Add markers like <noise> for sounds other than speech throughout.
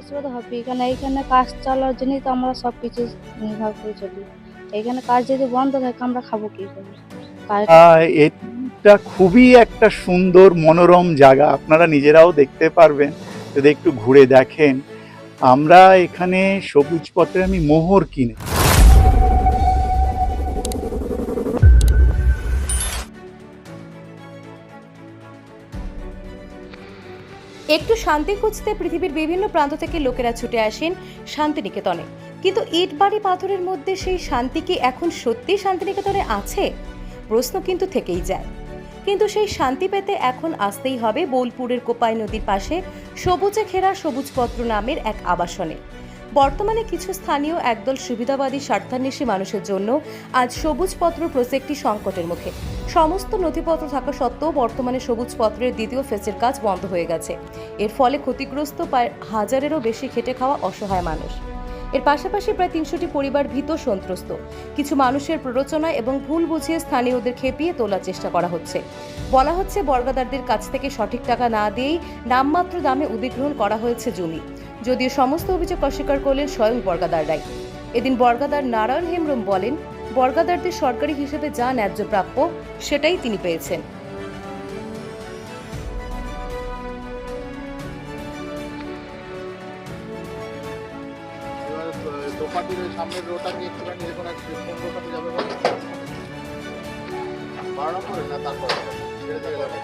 অসুবিধা হবে। কারণ এইখানে কাজ চালার জন্যই তো আমরা সব কিছু নির্ভর করে চলি। এইখানে কাজ যদি বন্ধ থাকে, আমরা খাব কি করে? এটা খুবই একটা সুন্দর মনোরম জায়গা। আপনারা নিজেরাও দেখতে পারবেন। যদি একটু ঘুরে দেখেন, আমরা এখানে সবুজ পথে আমি মোহর কিনে একটু শান্তি খুঁজতে পৃথিবীর বিভিন্ন প্রান্ত থেকে লোকেরা ছুটে আসেন শান্তিনিকেতনে। কিন্তু ইট বাড়ি পাথরের মধ্যে সেই শান্তি কি এখন সত্যি শান্তিনিকেতনে আছে? প্রশ্ন কিন্তু থেকেই যায়। কিন্তু সেই শান্তি পেতে এখন আসতেই হবে বোলপুরের কোপাই নদীর পাশে সবুজে ঘেরা সবুজপত্র নামের এক আবাসনে। বর্তমানে কিছু স্থানীয় একদল সুবিধাবাদী স্বার্থান্বেষী মানুষের জন্য আজ সবুজপত্র প্রজেক্টটি সংকটের মুখে। সমস্ত নথিপত্র থাকা সত্ত্বেও বর্তমানে সবুজপত্রের দ্বিতীয় ফেসের কাজ বন্ধ হয়ে গেছে। এর ফলে ক্ষতিগ্রস্ত প্রায় হাজারেরও বেশি খেটে খাওয়া অসহায় মানুষ। এর পাশাপাশি প্রায় তিনশোটি পরিবার ভীত সন্ত্রস্ত। কিছু মানুষের প্ররোচনা এবং ভুল বুঝিয়ে স্থানীয়দের খেপিয়ে তোলার চেষ্টা করা হচ্ছে। বলা হচ্ছে, বর্গাদারদের কাছ থেকে সঠিক টাকা না দিয়েই নামমাত্র দামে অধিগ্রহণ করা হয়েছে জমি। যদিও সমস্ত অভিযোগ অস্বীকার করলেন স্বয়ং বর্গাদাররাই এদিন বর্গাদার নারায়ণ হেমব্রম বলেন বর্গাদারদের সরকারি হিসেবে যা ন্যায্য প্রাপ্য সেটাই তিনি পেয়েছেন। এবার আহ, দোপাটির ওই সামনের রোটা নিয়ে একটুখানি দেখুন এক কোন রোটাতে যাবে বলো? বারো না তারপরে? ছেড়ে দিয়ে যাবে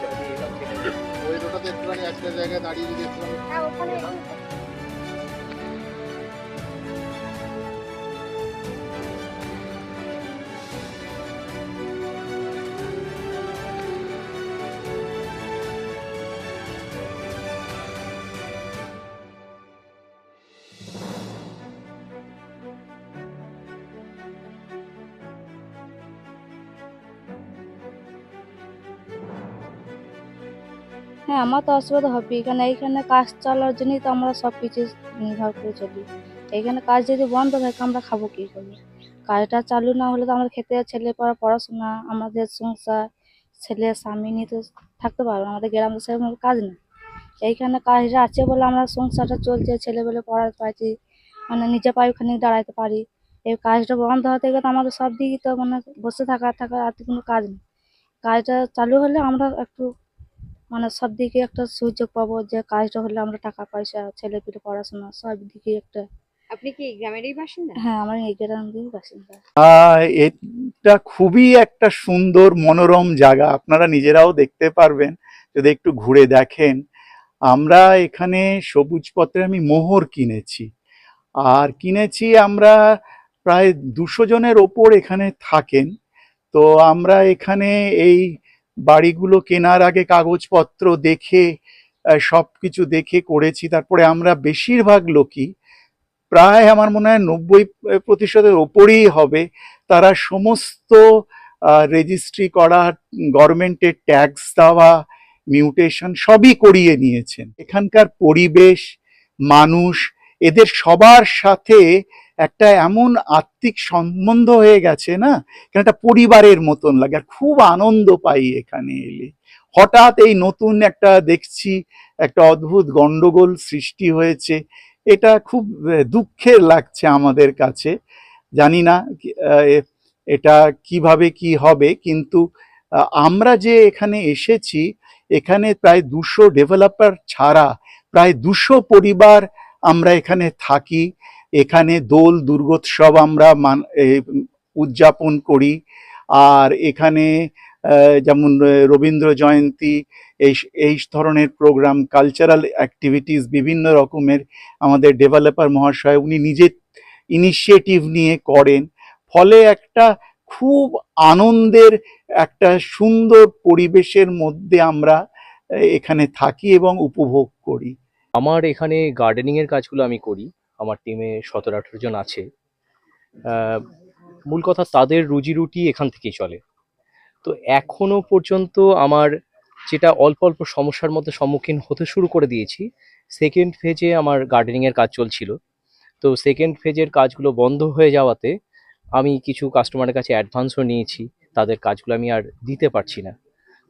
ওই রোটাতে একটুখানি একটা জায়গায় দাঁড়িয়ে যদি একটুখানি হ্যাঁ আমার তো অসুবিধা হবে এখানে এইখানে কাজ চালার জন্যই তো আমরা সব কিছু নির্ভর করে চলি। এইখানে কাজ যদি বন্ধ থাকে, আমরা খাব কী করে? কাজটা চালু না হলে তো আমরা খেতে ছেলে পড়া, পড়াশোনা, আমাদের সংসার, ছেলে, স্বামী নিয়ে তো থাকতে পারব। আমাদের গ্রামে সেরকম কাজ না। এইখানে কাজটা আছে বলে আমরা সংসারটা চলছে ছেলেবেলে পড়াতে পারছি মানে নিজে পায়ে ওখানে দাঁড়াতে পারি। এই কাজটা বন্ধ হতে গেলে তো আমাদের সব দিকই তো মানে বসে থাকা থাকা আর তো কোনো কাজ নেই। কাজটা চালু হলে আমরা একটু মানে সব দিকে একটা সুযোগ পাবো যে কাজটা হলে আমরা টাকা পয়সা ছেলে পিলে পড়াশোনা সব দিকে একটা আপনি কি গ্রামেরই বাসিন্দা? হ্যাঁ আমার এই গ্রাম দিয়ে বাসিন্দা এটা খুবই একটা সুন্দর মনোরম জায়গা আপনারা নিজেরাও দেখতে পারবেন যদি একটু ঘুরে দেখেন। আমরা এখানে সবুজ পথে আমি মোহর কিনেছি আর কিনেছি আমরা প্রায় দুশো জনের ওপর এখানে থাকেন। তো আমরা এখানে এই বাড়িগুলো কেনার আগে কাগজপত্র দেখে সব কিছু দেখে করেছি। তারপরে আমরা বেশিরভাগ লোকই প্রায় আমার মনে হয় নব্বই প্রতিশতের ওপরেই হবে। তারা সমস্ত রেজিস্ট্রি করা গভর্নমেন্টের ট্যাক্স দেওয়া মিউটেশন সবই করিয়ে নিয়েছেন। এখানকার পরিবেশ, মানুষ, এদের সবার সাথে একটা এমন আত্মিক সম্বন্ধ হয়ে গেছে, না? এখানে একটা পরিবারের মতন লাগে, আর খুব আনন্দ পাই এখানে এলে। হঠাৎ এই নতুন একটা দেখছি, একটা অদ্ভুত গন্ডগোল সৃষ্টি হয়েছে। এটা খুব দুঃখের লাগছে আমাদের কাছে। জানি না এটা কীভাবে কি হবে, কিন্তু আমরা যে এখানে এসেছি, এখানে প্রায় দুশো ডেভেলপার ছাড়া, প্রায় দুশো পরিবার আমরা এখানে থাকি। এখানে দোল দুর্গোৎসব আমরা মান উদযাপন করি। আর এখানে যেমন রবীন্দ্র জয়ন্তী, এই এই ধরনের প্রোগ্রাম কালচারাল অ্যাক্টিভিটিস বিভিন্ন রকমের আমাদের ডেভেলপার মহাশয় উনি নিজে ইনিশিয়েটিভ নিয়ে করেন। ফলে একটা খুব আনন্দের একটা সুন্দর পরিবেশের মধ্যে আমরা এখানে থাকি এবং উপভোগ করি। আমার এখানে গার্ডেনিংয়ের কাজগুলো আমি করি। আমার টিমে সতেরো আঠেরো জন আছে। মূল কথা তাদের রুজি রুটি এখান থেকেই চলে। তো এখনও পর্যন্ত আমার যেটা অল্প অল্প সমস্যার মধ্যে সম্মুখীন হতে শুরু করে দিয়েছি সেকেন্ড ফেজে আমার গার্ডেনিংয়ের কাজ চলছিল। তো সেকেন্ড ফেজের কাজগুলো বন্ধ হয়ে যাওয়াতে আমি কিছু কাস্টমারের কাছে অ্যাডভান্সও নিয়েছি, তাদের কাজগুলো আমি আর দিতে পারছি না।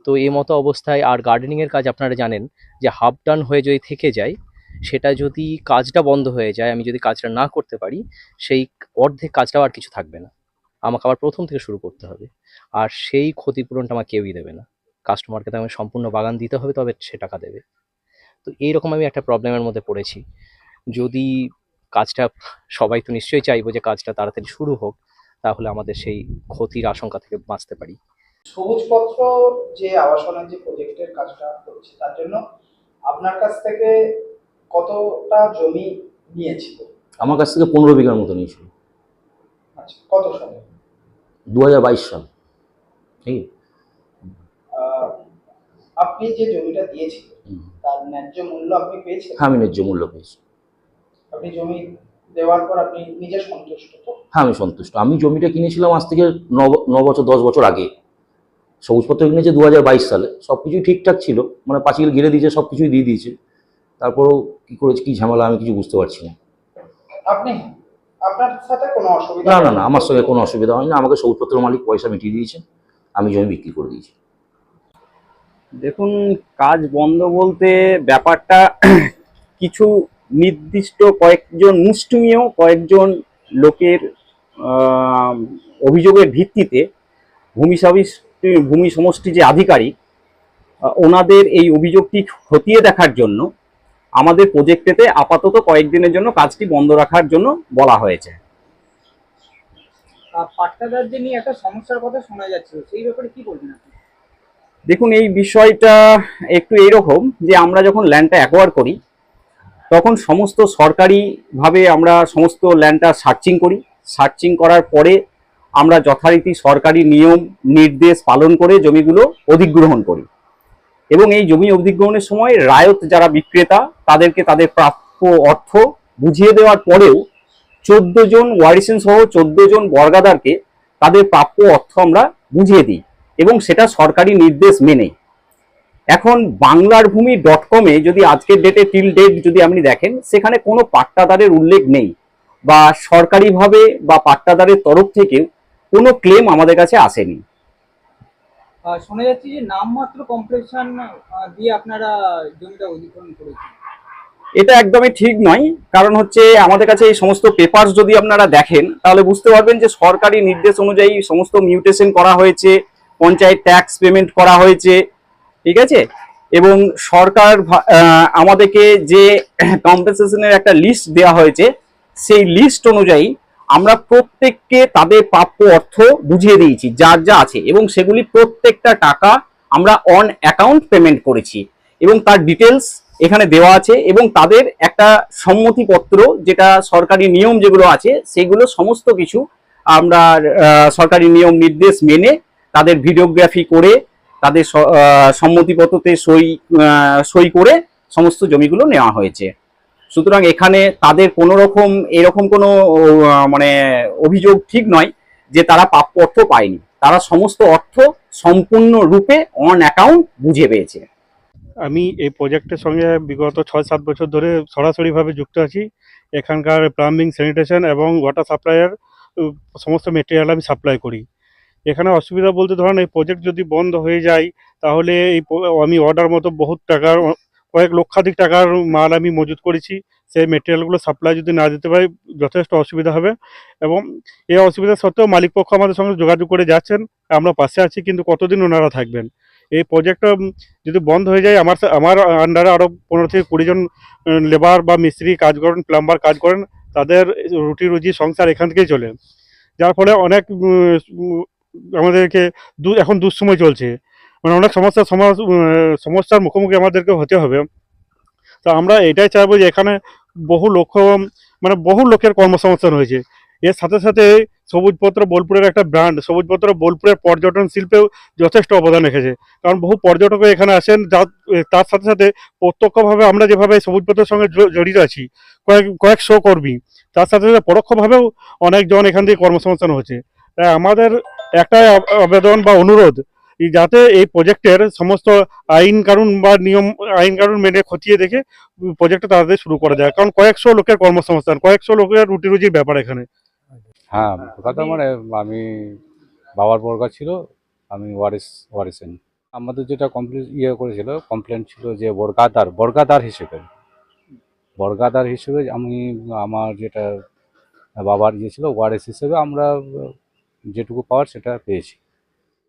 তো এই মতো অবস্থায় আর গার্ডেনিংয়ের কাজ আপনারা জানেন যে হাফ ডান হয়ে যদি থেকে যায় সেটা যদি কাজটা বন্ধ হয়ে যায়, আমি যদি কাজটা না করতে পারি, সেই অর্ধেক কাজটাও আর কিছু থাকবে না। আমাকে আবার প্রথম থেকে শুরু করতে হবে। আর সেই ক্ষতিপূরণটা আমার কেউই দেবে না। কাস্টমারকে তো আমি সম্পূর্ণ বাগান দিতে হবে, তবে সে টাকা দেবে। তো এইরকম আমি একটা প্রবলেমের মধ্যে পড়েছি। যদি কাজটা, সবাই তো নিশ্চয়ই চাইব যে কাজটা তাড়াতাড়ি শুরু হোক, তাহলে আমাদের সেই ক্ষতির আশঙ্কা থেকে বাঁচতে পারি। সবুজপত্র যে আবাসনের যে প্রজেক্টের কাজটা করছে তার জন্য আপনার কাছ থেকে কতটা জমি নিয়েছিল? আমার কাছ থেকে পনেরো বিঘার মতো নিয়েছিল। আচ্ছা কত সালে? দু হাজার বাইশ সাল। ঠিক আপনি যে জমিটা দিয়েছিলেন তার ন্যায্য মূল্য আপনি পেয়েছেন হ্যাঁ আমি ন্যায্য মূল্য পেয়েছি। আপনি জমি দেওয়ার পর আপনি নিজে সন্তুষ্ট তো? হ্যাঁ আমি সন্তুষ্ট। আমি জমিটা কিনেছিলাম আজ থেকে ন বছর দশ বছর আগে। সবুজপত্র কিনেছে দু হাজার বাইশ সালে। সব কিছুই ঠিকঠাক ছিল। মানে পাঁচিল ঘিরে দিয়েছে সব কিছুই দিয়ে দিয়েছে। তারপরেও কি করেছে কি ঝামেলা আমি কিছু বুঝতে পারছি না। আপনি আপনার সাথে কোনো অসুবিধা না না না আমার সঙ্গে কোনো অসুবিধা হয়নি। আমাকে সবুজপত্র মালিক পয়সা মিটিয়ে দিয়েছে আমি জমি বিক্রি করে দিয়েছি। দেখুন কাজ বন্ধ বলতে ব্যাপারটা <clears throat> কিছু নির্দিষ্ট কয়েকজন মুষ্টিমেয় কয়েকজন লোকের অভিযোগের ভিত্তিতে ভূমি ভূমি সমষ্টি যে আধিকারিক ওনাদের এই অভিযোগটি খতিয়ে দেখার জন্য আমাদের প্রজেক্টেতে আপাতত কয়েকদিনের জন্য কাজটি বন্ধ রাখার জন্য বলা হয়েছে। নিয়ে একটা সমস্যার কথা শোনা যাচ্ছে সেই ব্যাপারে কি বলবেন আপনি? দেখুন এই বিষয়টা একটু এইরকম যে আমরা যখন ল্যান্ডটা অ্যাকোয়ার করি তখন সমস্ত সরকারিভাবে আমরা সমস্ত ল্যান্ডটা সার্চিং করি। সার্চিং করার পরে আমরা যথারীতি সরকারি নিয়ম নির্দেশ পালন করে জমিগুলো অধিগ্রহণ করি। এবং এই জমি অধিগ্রহণের সময় রায়ত যারা বিক্রেতা, তাদেরকে তাদের প্রাপ্য অর্থ বুঝিয়ে দেওয়ার পরেও চোদ্দ জন ওয়ারিসেন সহ চোদ্দ জন বর্গাদারকে তাদের প্রাপ্য অর্থ আমরা বুঝিয়ে দিই এবং সেটা সরকারি নির্দেশ মেনে এখন বাংলার ভূমি ডট কমে যদি আজকের ডেটে টিল ডেট যদি আপনি দেখেন, সেখানে কোনো পাট্টাদারের উল্লেখ নেই বা সরকারিভাবে বা পাট্টাদারের তরফ থেকেও কোনো ক্লেম আমাদের কাছে আসেনি। শোনা যাচ্ছে যে নামমাত্র কম্প্রেশন দিয়ে আপনারা জমিটা অধিগ্রহণ করেছেন। এটা একদমই ঠিক নয়। কারণ হচ্ছে আমাদের কাছে এই সমস্ত পেপারস যদি আপনারা দেখেন, তাহলে বুঝতে পারবেন যে সরকারি নির্দেশ অনুযায়ী সমস্ত মিউটেশন করা হয়েছে, পঞ্চায়েত ট্যাক্স পেমেন্ট করা হয়েছে, ঠিক আছে? এবং সরকার আমাদেরকে যে কম্পেনসেশনের একটা লিস্ট দেওয়া হয়েছে, সেই লিস্ট অনুযায়ী আমরা প্রত্যেককে তাদের প্রাপ্য অর্থ বুঝিয়ে দিয়েছি, যার যা আছে, এবং সেগুলি প্রত্যেকটা টাকা আমরা অন অ্যাকাউন্ট পেমেন্ট করেছি। এবং তার ডিটেলস এখানে দেওয়া আছে, এবং তাদের একটা সম্মতিপত্র, যেটা সরকারি নিয়ম যেগুলো আছে, সেগুলো সমস্ত কিছু আমরা সরকারি নিয়ম নির্দেশ মেনে তাদের ভিডিওগ্রাফি করে, তাদের সম্মতিপত্রতে সই সই করে সমস্ত জমিগুলো নেওয়া হয়েছে। সুতরাং এখানে তাদের কোনো রকম এরকম কোনো মানে অভিযোগ ঠিক নয় যে তারা প্রাপ্য অর্থ পায়নি। তারা সমস্ত অর্থ সম্পূর্ণ রূপে অন অ্যাকাউন্ট বুঝে পেয়েছে। আমি এই প্রজেক্টের সঙ্গে বিগত ছয় সাত বছর ধরে সরাসরিভাবে যুক্ত আছি। এখানকার প্লাম্বিং স্যানিটেশন এবং ওয়াটার সাপ্লাইয়ের সমস্ত মেটেরিয়াল আমি সাপ্লাই করি। এখানে অসুবিধা বলতে ধরেন এই প্রজেক্ট যদি বন্ধ হয়ে যায়, তাহলে এই আমি অর্ডার মতো বহুত টাকার কয়েক লক্ষাধিক টাকার মাল আমি মজুত করেছি। সেই মেটেরিয়ালগুলো সাপ্লাই যদি না দিতে পারি, যথেষ্ট অসুবিধা হবে। এবং এই অসুবিধা সত্ত্বেও মালিক পক্ষ আমাদের সঙ্গে যোগাযোগ করে যাচ্ছেন। আমরা পাশে আছি, কিন্তু কতদিন ওনারা থাকবেন? এই প্রজেক্টটা যদি বন্ধ হয়ে যায়, আমার আমার আন্ডারে আরও পনেরো থেকে কুড়ি জন লেবার বা মিস্ত্রি কাজ করেন প্লাম্বার কাজ করেন, তাদের রুটি রুজি সংসার এখান থেকেই চলে। যার ফলে অনেক আমাদেরকে এখন দুঃসময় চলছে। মানে অনেক সমস্যার সমস্যার মুখোমুখি আমাদেরকে হতে হবে। তো আমরা এটাই চাইব যে এখানে বহু লক্ষ মানে বহু লোকের কর্মসংস্থান হয়েছে। এর সাথে সাথে সবুজপত্র বোলপুরের একটা ব্র্যান্ড, সবুজপত্র বোলপুরের পর্যটন শিল্পেও যথেষ্ট অবদান রেখেছে। কারণ বহু পর্যটক এখানে আসেন, যা- তার সাথে সাথে প্রত্যক্ষভাবে আমরা যেভাবে সবুজপত্রের সঙ্গে জড়িত আছি, কয়েক কয়েক শো কর্মী, তার সাথে সাথে পরোক্ষভাবেও অনেকজন এখান থেকে কর্মসংস্থান হচ্ছে। তাই আমাদের একটাই আবেদন বা অনুরোধ যাতে এই প্রজেক্টের সমস্ত আইন কানুন বা নিয়ম, আইন কানুন মেনে খতিয়ে দেখে প্রজেক্টটা তাড়াতাড়ি শুরু করা যায়। কারণ কয়েকশো লোকের কর্মসংস্থান, কয়েকশো লোকের রুটি রুজির ব্যাপার এখানে। হ্যাঁ কথা মানে আমি বাবার বর্গা ছিল, আমি ওয়ারিস, ওয়ারিসেন। আমাদের যেটা কমপ্লিট ইয়ে করেছিল কমপ্লেন ছিল যে বর্গাদার বর্গাদার হিসেবে। বর্গাদার হিসেবে আমি, আমার যেটা বাবার ইয়ে ছিল, ওয়ারেস হিসেবে আমরা যেটুকু পাওয়ার সেটা পেয়েছি।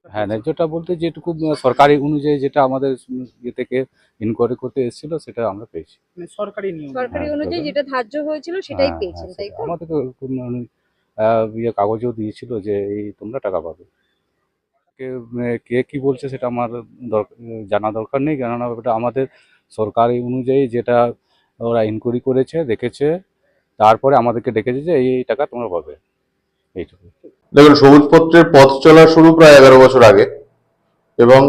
হ্যাঁ ন্যায্যটা বলতে যেটুকু সরকারি অনুযায়ী যেটা আমাদের ইয়ে থেকে ইনকোয়ারি করতে এসেছিল সেটা আমরা পেয়েছি। মানে সরকারি নিয়ম সরকারি হ্যাঁ, অনুযায়ী যেটা ধার্য হয়েছিল সেটাই হ্যাঁ, পেয়েছেন হ্যাঁ, তাই সেটা। তো আমাদেরকে ইয়ে কাগজও দিয়েছিল যে এই তোমরা টাকা পাবে। কে কে কি বলছে সেটা আমার জানা দরকার নেই কেননা ওটা আমাদের সরকারি অনুযায়ী যেটা ওরা ইনকোয়ারি করেছে দেখেছে তারপরে আমাদেরকে ডেকেছে যে এই এই টাকা তোমরা পাবে। এইটুকু। দেখুন, সবুজপত্রের পথ চলা শুরু প্রায় এগারো বছর আগে এবং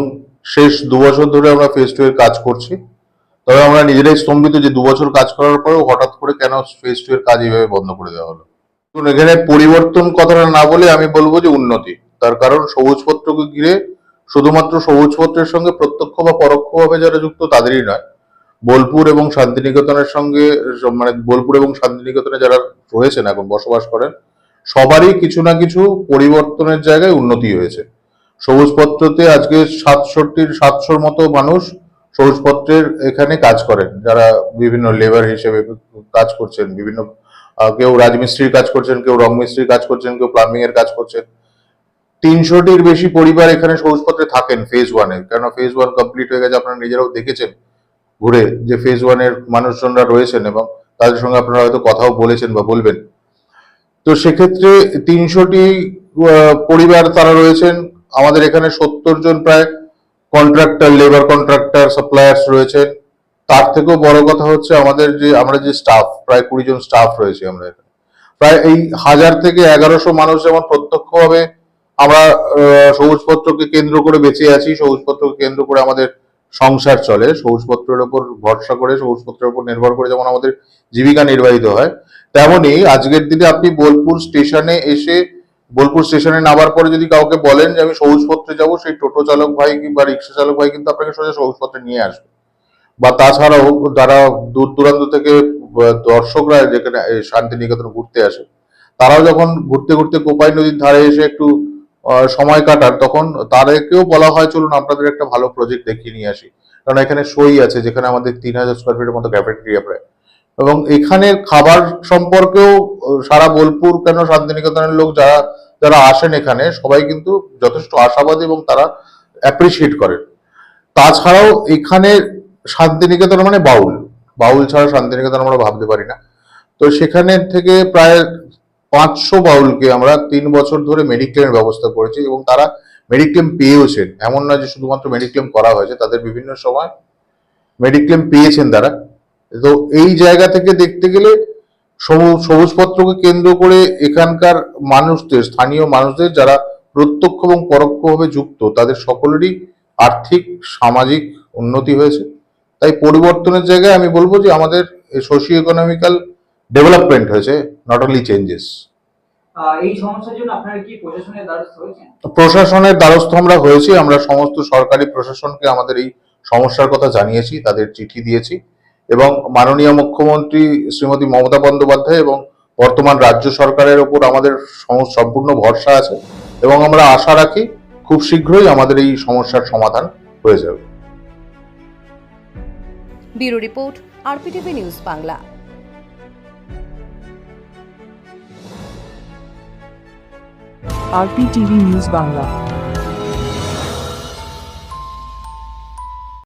শেষ দু বছর ধরে আমরা ফেস টু এর কাজ করছি। তবে আমরা নিজেরাই স্তম্ভিত যে দু বছর কাজ করার পরেও হঠাৎ করে কেন ফেস টু এর কাজ এইভাবে বন্ধ করে দেওয়া হলো? এখানে পরিবর্তন কথাটা না বলে আমি বলব যে উন্নতি। তার কারণ সবুজপত্রকে ঘিরে শুধুমাত্র সবুজপত্রের সঙ্গে প্রত্যক্ষ বা পরোক্ষভাবে যারা যুক্ত তাদেরই নয়। বোলপুর এবং শান্তিনিকেতনের সঙ্গে মানে বোলপুর এবং শান্তিনিকেতনে যারা রয়েছেন, এখন বসবাস করেন সবারই কিছু না কিছু পরিবর্তনের জায়গায় উন্নতি হয়েছে। সবুজপত্রতে আজকে সাতষট্টির, সাতশোর মতো মানুষ সবুজপত্রের এখানে কাজ করেন। যারা বিভিন্ন লেবার হিসেবে কাজ করছেন, বিভিন্ন কেউ রাজমিস্ত্রির কাজ করছেন, কেউ রং মিস্ত্রির কাজ করছেন, কেউ প্লাম্বিং এর কাজ করছেন। তিনশোটির বেশি পরিবার এখানে সবুজপত্রে থাকেন ফেজ ওয়ানে কেন ফেজ ওয়ান কমপ্লিট হয়ে গেছে আপনারা নিজেরাও দেখেছেন ঘুরে যে ফেজ ওয়ানের মানুষজনরা রয়েছেন এবং তাদের সঙ্গে আপনারা হয়তো কথাও বলেছেন বা বলবেন। তো সেক্ষেত্রে তিনশোটি পরিবার তারা রয়েছেন। আমাদের এখানে সত্তর জন প্রায় কন্ট্রাক্টর লেবার কন্ট্রাক্টর সাপ্লায়ার্স রয়েছেন। তার থেকেও বড় কথা হচ্ছে আমাদের যে, আমরা যে স্টাফ প্রায় কুড়ি জন স্টাফ রয়েছে আমরা এখানে। প্রায় এই হাজার থেকে এগারোশো মানুষ যেমন প্রত্যক্ষভাবে আমরা সবুজপত্রকে কেন্দ্র করে বেঁচে আছি, সবুজপত্রকে কেন্দ্র করে আমাদের সংসার চলে, সবুজপত্রের উপর ভরসা করে, সবুজপত্রের উপর নির্ভর করে যেমন আমাদের জীবিকা নির্বাহিত হয় তেমনি আজকের দিনে আপনি বোলপুর স্টেশনে এসে, বোলপুর স্টেশনে নামার পরে যদি কাউকে বলেন যে আমি সবুজপত্রে যাব, সেই টোটো চালক ভাই কিংবা রিক্সা চালক ভাই কিন্তু আপনাকে সোজা সবুজপত্রে নিয়ে আসবে। বা তাছাড়াও যারা দূর দূরান্ত থেকে দর্শকরা যেখানে শান্তিনিকেতন ঘুরতে আসে, তারাও যখন ঘুরতে ঘুরতে কোপাই নদীর ধারে এসে একটু সময় কাটার তখন তাদেরকেও বলা হয়, চলুন আপনাদের একটা ভালো প্রজেক্ট দেখিয়ে নিয়ে আসি। কারণ এখানে সই আছে, যেখানে আমাদের তিন হাজার স্কোয়ার ফিটের মতো ক্যাফেটেরিয়া প্রায়। এবং এখানের খাবার সম্পর্কেও সারা বোলপুর কেন শান্তিনিকেতনের লোক যারা যারা আসেন এখানে, সবাই কিন্তু যথেষ্ট আশাবাদী এবং তারা অ্যাপ্রিসিয়েট করেন। তাছাড়াও এখানে শান্তিনিকেতন মানে বাউল। বাউল ছাড়া শান্তিনিকেতন আমরা ভাবতে পারি না। তো সেখানে থেকে প্রায় পাঁচশো বাউলকে আমরা তিন বছর ধরে মেডিক্লেমের ব্যবস্থা করেছি এবং তারা মেডিক্লেম পেয়েওছেন। এমন না যে শুধুমাত্র মেডিক্লেম করা হয়েছে, তাদের বিভিন্ন সময় মেডিক্লেম পেয়েছেন তারা। তো এই জায়গা থেকে দেখতে গেলে সবুজ সবুজপত্রকে কেন্দ্র করে এখানকার মানুষদের স্থানীয় মানুষদের যারা প্রত্যক্ষ এবং পরোক্ষভাবে যুক্ত তাদের সকলেরই আর্থিক সামাজিক উন্নতি হয়েছে। তাই পরিবর্তনের জায়গায় আমি বলব যে আমাদের সোশিও ইকোনমিক্যাল ডেভেলপমেন্ট হয়েছে নট অনলি চেঞ্জেস প্রশাসনের দ্বারস্থ আমরা হয়েছি আমরা সমস্ত সরকারি প্রশাসনকে আমাদের এই সমস্যার কথা জানিয়েছি তাদের চিঠি দিয়েছি। এবং মাননীয় মুখ্যমন্ত্রী শ্রীমতী মমতা বন্দ্যোপাধ্যায় এবং বর্তমান রাজ্য সরকারের ওপর আমাদের সম্পূর্ণ ভরসা আছে এবং আমরা আশা রাখি খুব শীঘ্রই আমাদের এই সমস্যার সমাধান হয়ে যাবে। Bureau report RPTV news Bangla. RPTV news Bangla.